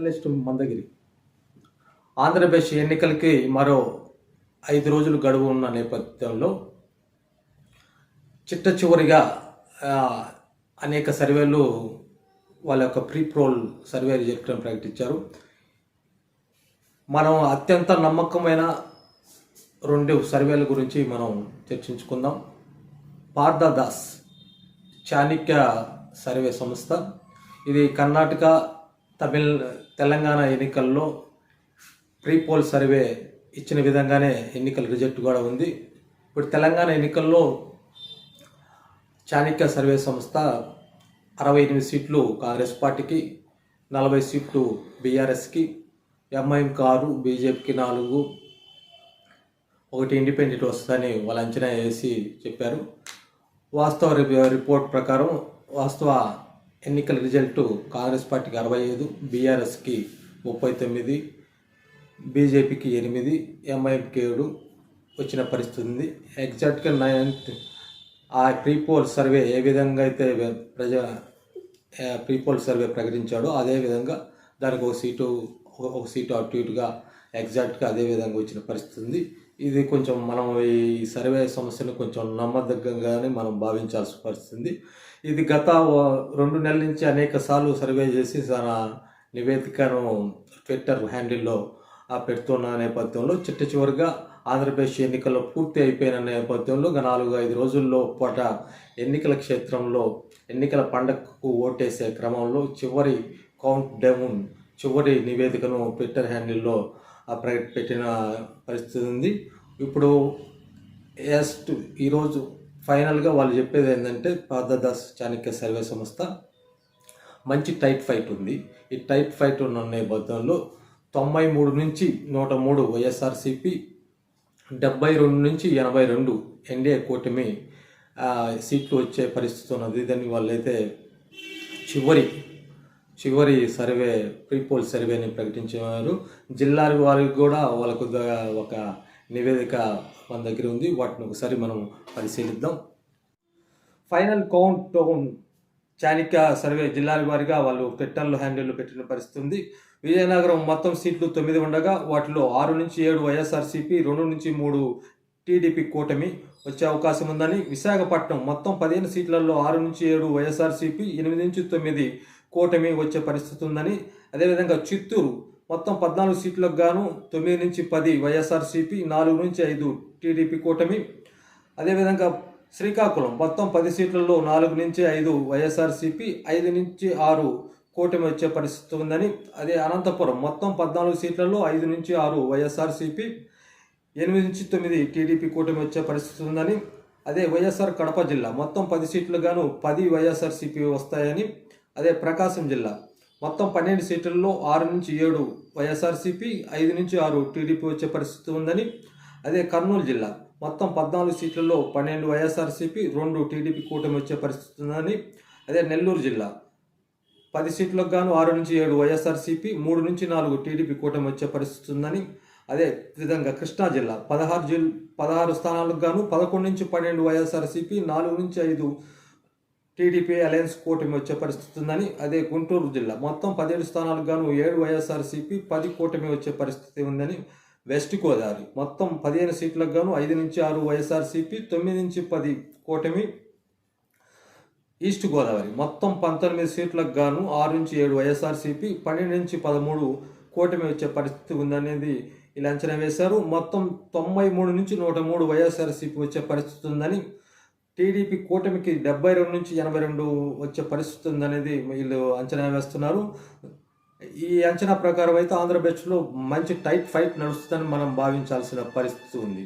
Journalist Mandagiri. Andhra Pradesh ఎన్నికలకి మరో ఐదు రోజులు గడువు ఉన్న నేపథ్యంలో చిట్ట చివరిగా అనేక సర్వేలు వాళ్ళ యొక్క ప్రీ ప్రోల్ సర్వేలు జరపడం ప్రకటించారు. మనం అత్యంత నమ్మకమైన రెండు సర్వేల గురించి మనం చర్చించుకుందాం. పార్థదాస్ చాణిక్య సర్వే సంస్థ. ఇది కర్ణాటక తమిళ్ తెలంగాణ ఎన్నికల్లో ప్రీ పోల్ సర్వే ఇచ్చిన విధంగానే ఎన్నికల రిజల్ట్ కూడా ఉంది. ఇప్పుడు తెలంగాణ ఎన్నికల్లో చాణక్య సర్వే సంస్థ అరవై ఎనిమిది సీట్లు కాంగ్రెస్ పార్టీకి నలభై సీట్లు బీఆర్ఎస్కి ఎంఐఎంకి ఆరు బీజేపీకి నాలుగు ఒకటి ఇండిపెండెంట్ వస్తుందని వాళ్ళు అంచనా వేసి చెప్పారు. వాస్తవ రిపోర్ట్ ప్రకారం వాస్తవ ఎన్నికల రిజల్ట్ కాంగ్రెస్ పార్టీకి అరవై ఐదు బీఆర్ఎస్కి ముప్పై తొమ్మిది బీజేపీకి ఎనిమిది ఎంఐఎంకి ఏడు వచ్చిన పరిస్థితి ఉంది. ఎగ్జాక్ట్గా నైన్త్ ఆ ప్రీపోల్ సర్వే ఏ విధంగా అయితే ప్రజా ప్రీపోల్ సర్వే ప్రకటించాడో అదే విధంగా దానికి ఒక సీటు ఒక- ఒక సీటు అటు ఇటుగా ఎగ్జాక్ట్గా అదే విధంగా వచ్చిన పరిస్థితి ఉంది. ఇది కొంచెం మనం ఈ సర్వే సమస్యను కొంచెం నమ్మదగ్గంగానే మనం భావించాల్సి పరిస్థితుంది ఇది గత రెండు నెలల నుంచి అనేక సార్లు సర్వే చేసి తన నివేదికను ట్విట్టర్ హ్యాండిల్లో పెడుతున్న నేపథ్యంలో చిట్ట చివరిగా ఆంధ్రప్రదేశ్ ఎన్నికల్లో పూర్తి అయిపోయిన నేపథ్యంలో నాలుగు ఐదు రోజుల్లో పాట ఎన్నికల క్షేత్రంలో ఎన్నికల పండగకు ఓటేసే క్రమంలో చివరి కౌంట్ డౌన్ చివరి నివేదికను ట్విట్టర్ హ్యాండిల్లో పెట్టిన పరిస్థితి ఉంది. ఇప్పుడు ఎస్ట్ ఈరోజు ఫైనల్గా వాళ్ళు చెప్పేది ఏంటంటే పాదదాస్ చాణక్య సర్వే సంస్థ మంచి టైట్ ఫైట్ ఉంది. ఈ టైట్ ఫైట్ ఉన్న నేపథ్యంలో తొంభై మూడు నుంచి నూట మూడు వైఎస్ఆర్సిపి డెబ్బై రెండు నుంచి ఎనభై రెండు ఎన్డీఏ కూటమి సీట్లు వచ్చే పరిస్థితి ఉన్నది. దాన్ని వాళ్ళైతే చివరి చివరి సర్వే ప్రీపోల్ సర్వేని ప్రకటించారు. జిల్లాల వారికి కూడా వాళ్ళకు ఒక నివేదిక మన దగ్గర ఉంది. వాటిని ఒకసారి మనం పరిశీలిద్దాం. Final countdown. చాణిక్య సర్వే జిల్లాల వారిగా వాళ్ళు ట్విట్టర్లో హ్యాండిల్లో పెట్టిన పరిస్థితి ఉంది. విజయనగరం మొత్తం సీట్లు తొమ్మిది ఉండగా వాటిలో ఆరు నుంచి ఏడు వైఎస్ఆర్సీపీ రెండు నుంచి మూడు టీడీపీ కూటమి వచ్చే అవకాశం ఉందని విశాఖపట్నం మొత్తం పదిహేను సీట్లలో ఆరు నుంచి ఏడు వైఎస్ఆర్సీపీ ఎనిమిది నుంచి తొమ్మిది కూటమి వచ్చే పరిస్థితి ఉందని. అదేవిధంగా చిత్తూరు మొత్తం పద్నాలుగు సీట్లకు గాను తొమ్మిది నుంచి పది వైఎస్ఆర్సీపీ నాలుగు నుంచి ఐదు టీడీపీ కూటమి. అదేవిధంగా శ్రీకాకుళం మొత్తం పది సీట్లలో నాలుగు నుంచి ఐదు వైఎస్ఆర్సీపీ ఐదు నుంచి ఆరు కూటమి వచ్చే పరిస్థితి ఉందని. అదే అనంతపురం మొత్తం పద్నాలుగు సీట్లలో ఐదు నుంచి ఆరు వైఎస్ఆర్సీపీ ఎనిమిది నుంచి తొమ్మిది టీడీపీ కూటమి వచ్చే పరిస్థితి ఉందని. అదే వైఎస్ఆర్ కడప జిల్లా మొత్తం పది సీట్లు గాను పది వైఎస్ఆర్సీపీ వస్తాయని. అదే ప్రకాశం జిల్లా. మొత్తం పన్నెండు సీట్లలో ఆరు నుంచి ఏడు వైఎస్ఆర్సీపీ ఐదు నుంచి ఆరు టీడీపీ వచ్చే పరిస్థితి ఉందని అదే కర్నూలు జిల్లా. మొత్తం పద్నాలుగు సీట్లలో పన్నెండు వైఎస్ఆర్సీపీ రెండు టీడీపీ కూటమి వచ్చే పరిస్థితి ఉందని అదే నెల్లూరు జిల్లా. పది సీట్లకు గాను ఆరు నుంచి ఏడు వైఎస్ఆర్సీపీ మూడు నుంచి నాలుగు టీడీపీ కూటమి వచ్చే పరిస్థితి ఉందని అదే విధంగా కృష్ణా జిల్లా. పదహారు జిల్ పదహారు స్థానాలకు గాను పదకొండు నుంచి పన్నెండు వైఎస్ఆర్సీపీ నాలుగు నుంచి ఐదు టీడీపీ అలయన్స్ కూటమి వచ్చే పరిస్థితి ఉందని అదే గుంటూరు జిల్లా. మొత్తం పదిహేడు స్థానాలకు గాను ఏడు వైఎస్ఆర్సీపీ పది కూటమి వచ్చే పరిస్థితి ఉందని వెస్ట్ గోదావరి. మొత్తం పదిహేను సీట్లకు గాను ఐదు నుంచి ఆరు వైఎస్ఆర్సీపీ తొమ్మిది నుంచి పది కూటమి ఈస్ట్ గోదావరి. మొత్తం పంతొమ్మిది సీట్లకు గాను ఆరు నుంచి ఏడు వైఎస్ఆర్సీపీ పన్నెండు నుంచి పదమూడు కూటమి వచ్చే పరిస్థితి ఉందనేది ఇలా అంచనా వేశారు. మొత్తం తొంభై మూడు నుంచి నూట మూడు వైఎస్ఆర్సీపీ వచ్చే పరిస్థితి ఉందని టీడీపీ కూటమికి డెబ్బై రెండు నుంచి ఎనభై రెండు వచ్చే పరిస్థితి ఉందనేది వీళ్ళు అంచనా వేస్తున్నారు. ఈ అంచనా ప్రకారం అయితే ఆంధ్రప్రదేశ్లో మంచి టైట్ ఫైట్ నడుస్తుందని మనం భావించాల్సిన పరిస్థితి ఉంది.